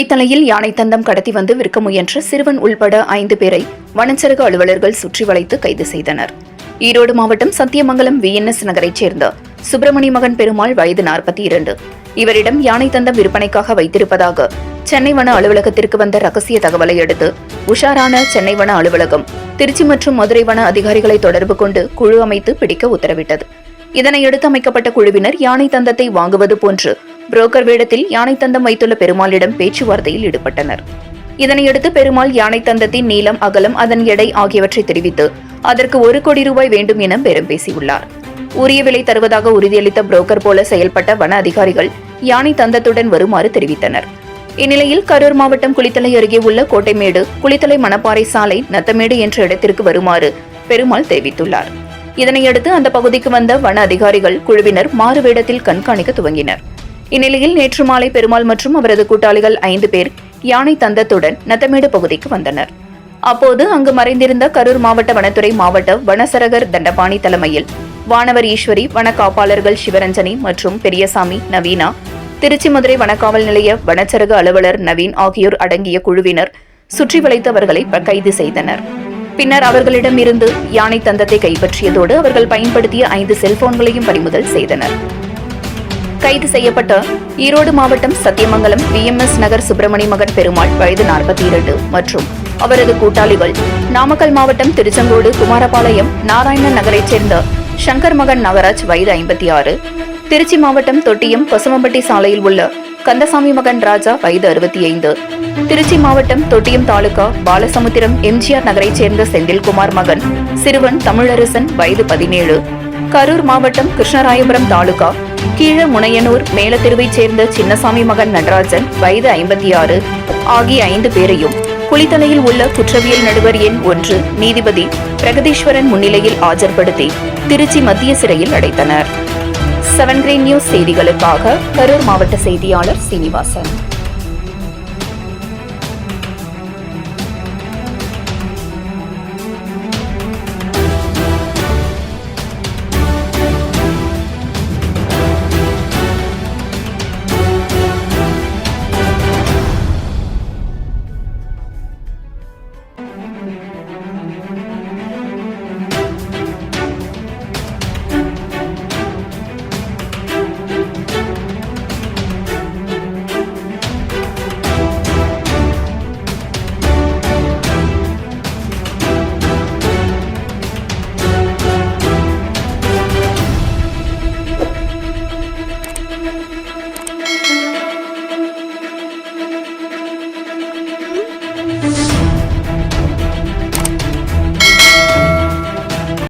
குளித்தலையில் யானை தந்தம் கடத்தி வந்து விற்க முயன்ற சிறுவன் உள்பட ஐந்து பேரை வனச்சரக அலுவலர்கள் சுற்றி வளைத்து கைது செய்தனர். ஈரோடு மாவட்டம் சத்தியமங்கலம் விஎன்எஸ் நகரைச் சேர்ந்த சுப்பிரமணிய மகன் பெருமாள் வயது நாற்பத்தி இரண்டு. இவரிடம் யானை தந்தம் விற்பனைக்காக வைத்திருப்பதாக சென்னை வன அலுவலகத்திற்கு வந்த ரகசிய தகவலை அடுத்து உஷாரான சென்னை வன அலுவலகம் திருச்சி மற்றும் மதுரை வன அதிகாரிகளை தொடர்பு கொண்டு குழு அமைத்து பிடிக்க உத்தரவிட்டது. இதனையடுத்து அமைக்கப்பட்ட குழுவினர் யானை தந்தத்தை வாங்குவது போன்று புரோக்கர் வேடத்தில் யானை தந்தம் வைத்துள்ள பெருமாளிடம் பேச்சுவார்த்தையில் ஈடுபட்டனர். இதனையடுத்து பெருமாள் யானை தந்தத்தின் நீளம் அகலம் அதன் எடை ஆகியவற்றை தெரிவித்து அதற்கு ஒரு கோடி ரூபாய் வேண்டும் என பெரும் பேசியுள்ளார். உரிய விலை தருவதாக உறுதியளித்த புரோக்கர் போல செயல்பட்ட வன அதிகாரிகள் யானை தந்தத்துடன் வருமாறு தெரிவித்தனர். இந்நிலையில் கரூர் மாவட்டம் குளித்தலை அருகே உள்ள கோட்டைமேடு குளித்தலை மணப்பாறை சாலை நத்தமேடு என்ற இடத்திற்கு வருமாறு பெருமாள் தெரிவித்துள்ளார். இதனையடுத்து அந்த பகுதிக்கு வந்த வன அதிகாரிகள் குழுவினர் மாறு வேடத்தில் கண்காணிக்க துவங்கினர். இந்நிலையில் நேற்று மாலை பெருமாள் மற்றும் அவரது கூட்டாளிகள் ஐந்து பேர் யானை தந்தத்துடன் நத்தமேடு பகுதிக்கு வந்தனர். அப்போது அங்கு மறைந்திருந்த கரூர் மாவட்ட வனத்துறை மாவட்ட வனசரகர் தண்டபாணி தலைமையில் வானவர் ஈஸ்வரி வன காப்பாளர்கள் சிவரஞ்சனி மற்றும் பெரியசாமி நவீனா திருச்சி மதுரை வனக்காவல் நிலைய வனச்சரக அலுவலர் நவீன் ஆகியோர் அடங்கிய குழுவினர் சுற்றி வளைத்து அவர்களை கைது செய்தனர். பின்னர் அவர்களிடம் இருந்து யானை தந்தத்தை கைப்பற்றியதோடு அவர்கள் பயன்படுத்திய ஐந்து செல்போன்களையும் பறிமுதல் செய்தனர். கைது செய்யப்பட்ட ஈரோடு மாவட்டம் சத்தியமங்கலம் விஎம்எஸ் நகர் சுப்பிரமணிய மகன் பெருமாள் வயது நாற்பத்தி இரண்டு மற்றும் அவரது கூட்டாளிகள் நாமக்கல் மாவட்டம் திருச்செங்கோடு குமாரபாளையம் நாராயணன் நகரைச் சேர்ந்த சங்கர் மகன் நகராஜ் வயது ஐம்பத்தி ஆறு திருச்சி மாவட்டம் தொட்டியம் பசுமம்பட்டி சாலையில் உள்ள கந்தசாமி மகன் ராஜா வயது அறுபத்தி ஐந்து திருச்சி மாவட்டம் தொட்டியம் தாலுகா பாலசமுத்திரம் எம்ஜிஆர் நகரைச் சேர்ந்த செந்தில்குமார் மகன் சிறுவன் தமிழரசன் வயது பதினேழு. கரூர் மாவட்டம் கிருஷ்ணராயபுரம் தாலுகா கீழ முனையனூர் மேலத்தெருவைச் சேர்ந்த சின்னசாமி மகன் நடராஜன் வயது ஐம்பத்தி ஆறு ஆகிய ஐந்து பேரையும் குளித்தலையில் உள்ள குற்றவியல் நடுவர் எண் ஒன்று நீதிபதி பிரகதீஸ்வரன் முன்னிலையில் ஆஜர்படுத்தி திருச்சி மத்திய சிறையில் அடைத்தனர். செவன் கிரீன் நியூஸ் செய்திகளுக்காக கரூர் மாவட்ட செய்தியாளர் சீனிவாசன்.